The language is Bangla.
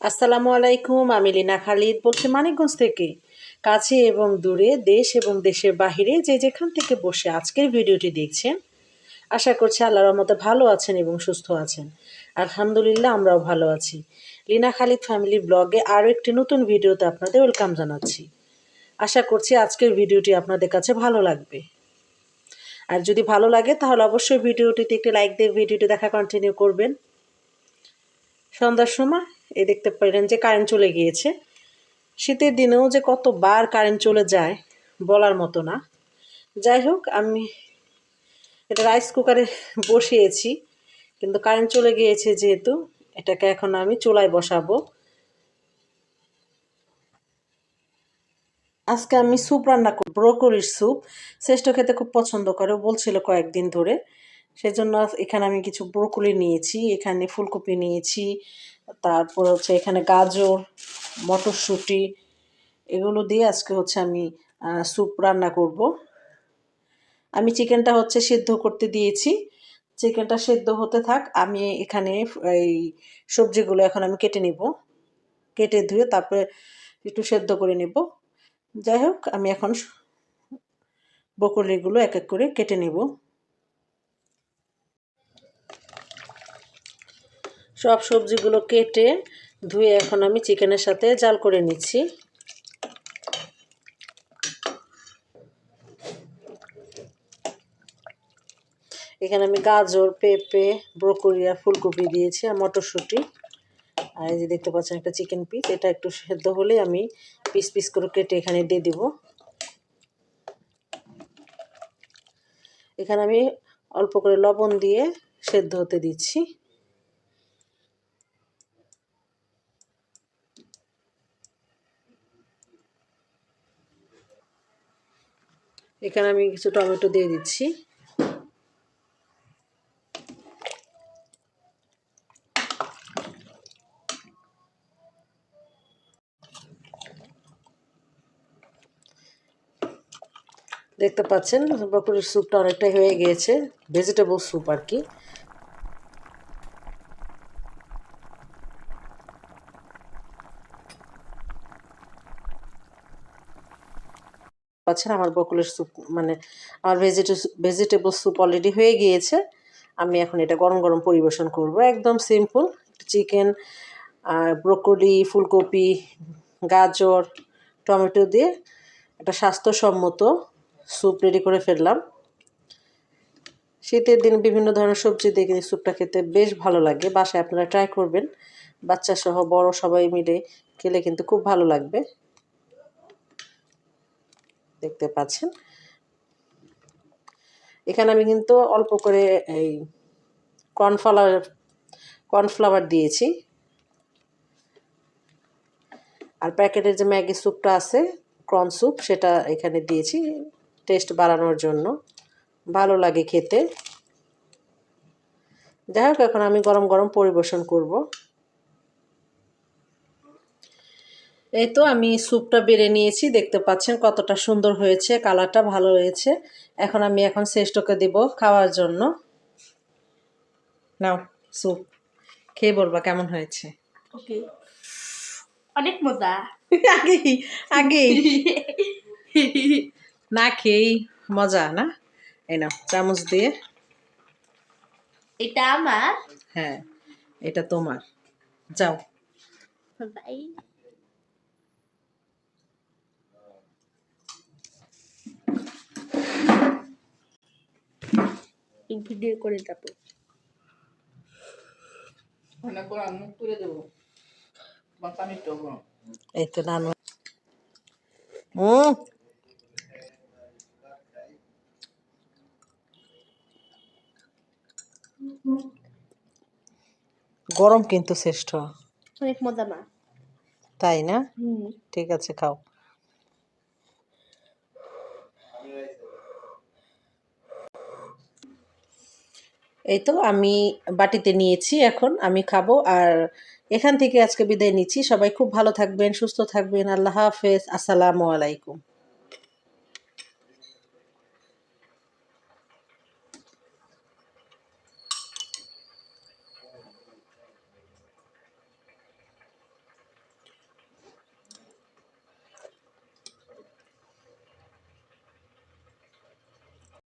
আসসালামু আলাইকুম, আমি লিনা খালিদ বলছি মানিকগঞ্জ থেকে। কাছে এবং দূরে, দেশ এবং দেশের বাহিরে যে যেখান থেকে বসে আজকের ভিডিওটি দেখছেন, আশা করছি আল্লাহর রহমতে ভালো আছেন এবং সুস্থ আছেন। আলহামদুলিল্লাহ, আমরাও ভালো আছি। লিনা খালিদ ফ্যামিলি ব্লগে আরও একটি নতুন ভিডিওতে আপনাদের ওয়েলকাম জানাচ্ছি। আশা করছি আজকের ভিডিওটি আপনাদের কাছে ভালো লাগবে। আর যদি ভালো লাগে, তাহলে অবশ্যই ভিডিওটিতে একটি লাইক দিয়ে ভিডিওটি দেখা কন্টিনিউ করবেন। সন্ধ্যার সময় এই দেখতে পাইলেন যে কারেন্ট চলে গিয়েছে। শীতের দিনেও যে কতবার কারেন্ট চলে যায় বলার মতো না। যাই হোক, আমি এটা রাইস কুকারে বসিয়েছি, কিন্তু কারেন্ট চলে গিয়েছে যেহেতু, এটাকে এখন আমি চুলায় বসাবো। আজকে আমি স্যুপ রান্না করব ব্রোকলির স্যুপ শ্রেষ্ঠ খেতে খুব পছন্দ করে বলছিল কয়েকদিন ধরে। সেজন্য এখানে আমি কিছু ব্রোকলি নিয়েছি, এখানে ফুলকপি নিয়েছি, তারপর হচ্ছে এখানে গাজর, মটরশুঁটি, এগুলো দিয়ে আজকে হচ্ছে আমি স্যুপ রান্না করব। আমি চিকেনটা হচ্ছে সিদ্ধ করতে দিয়েছি। চিকেনটা সেদ্ধ হতে থাক, আমি এখানে এই সবজিগুলো এখন আমি কেটে নিব। কেটে ধুয়ে তারপরে একটু সেদ্ধ করে নেব। যাই হোক, আমি এখন বকলিগুলো এক এক করে কেটে নেব। সব সবজিগুলো কেটে ধুয়ে এখন আমি চিকেনের সাথে জাল করে নিচ্ছি। এখানে আমি গাজর, পেঁপে, ব্রোকলি ফুলকপি দিয়েছি আর মটরশুঁটি। আর এই যে দেখতে পাচ্ছেন একটা চিকেন পিস, এটা একটু সেদ্ধ হলে আমি পিস পিস করে কেটে এখানে দিয়ে দিব। এখানে আমি অল্প করে লবণ দিয়ে সেদ্ধ হতে দিচ্ছি। এখানে আমি কিছু টমেটো দিয়ে দিচ্ছি। দেখতে পাচ্ছেন ব্রকলির স্যুপটা অনেকটাই হয়ে গিয়েছে ভেজিটেবল স্যুপ আর কি। পাচ্ছেন, আমার বকুলের স্যুপ মানে আমার ভেজিটে ভেজিটেবল স্যুপ অলরেডি হয়ে গিয়েছে। আমি এখন এটা গরম গরম পরিবেশন করব। একদম সিম্পল চিকেন ব্রোকলি ফুলকপি, গাজর, টমেটো দিয়ে একটা স্বাস্থ্যসম্মত স্যুপ রেডি করে ফেললাম। শীতের দিন বিভিন্ন ধরনের সবজি দিয়ে কিন্তু স্যুপটা খেতে বেশ ভালো লাগে। বাসায় আপনারা ট্রাই করবেন। বাচ্চা সহ বড় সবাই মিলে খেলে কিন্তু খুব ভালো লাগবে। দেখতে পাচ্ছেন। এখানে আমি কিন্তু অল্প করে এই কর্নফ্লাওয়ার কর্নফ্লাওয়ার দিয়েছি। আর প্যাকেটের যে ম্যাগি স্যুপটা আছে, কর্ন স্যুপ, সেটা এখানে দিয়েছি। টেস্ট বাড়ানোর জন্য। ভালো লাগে খেতে। যাই হোক, এখন আমি গরম গরম পরিবেশন করব। এই তো আমি স্যুপটা বেড়ে নিয়েছি দেখতে পাচ্ছেন কতটা সুন্দর হয়েছে কালারটা ভালো হয়েছে। এখন আমি এখন শ্রেষ্ঠকে দেব খাওয়ার জন্য। নাও স্যুপ। খেয়ে বলবা কেমন হয়েছে? ওকে। অনেক মজা। আগেই আগেই। না খেয়েই মজা না? এই নাও চামচ দিয়ে। এটা আমার। হ্যাঁ এটা তোমার। যাও। বাই। ভিডিও করে যাব এই তো নানু। হুম। গরম কিন্তু শ্রেষ্ঠ। অনেক মজা মা। তাই না? হুম। ঠিক আছে খাও। এই তো আমি বাটিতে নিয়েছি এখন, আমি খাব। আর এখান থেকে আজকে বিদায় নিচ্ছি। সবাই খুব ভালো থাকবেন, সুস্থ থাকবেন। আল্লাহ হাফেজ। আসসালামু আলাইকুম।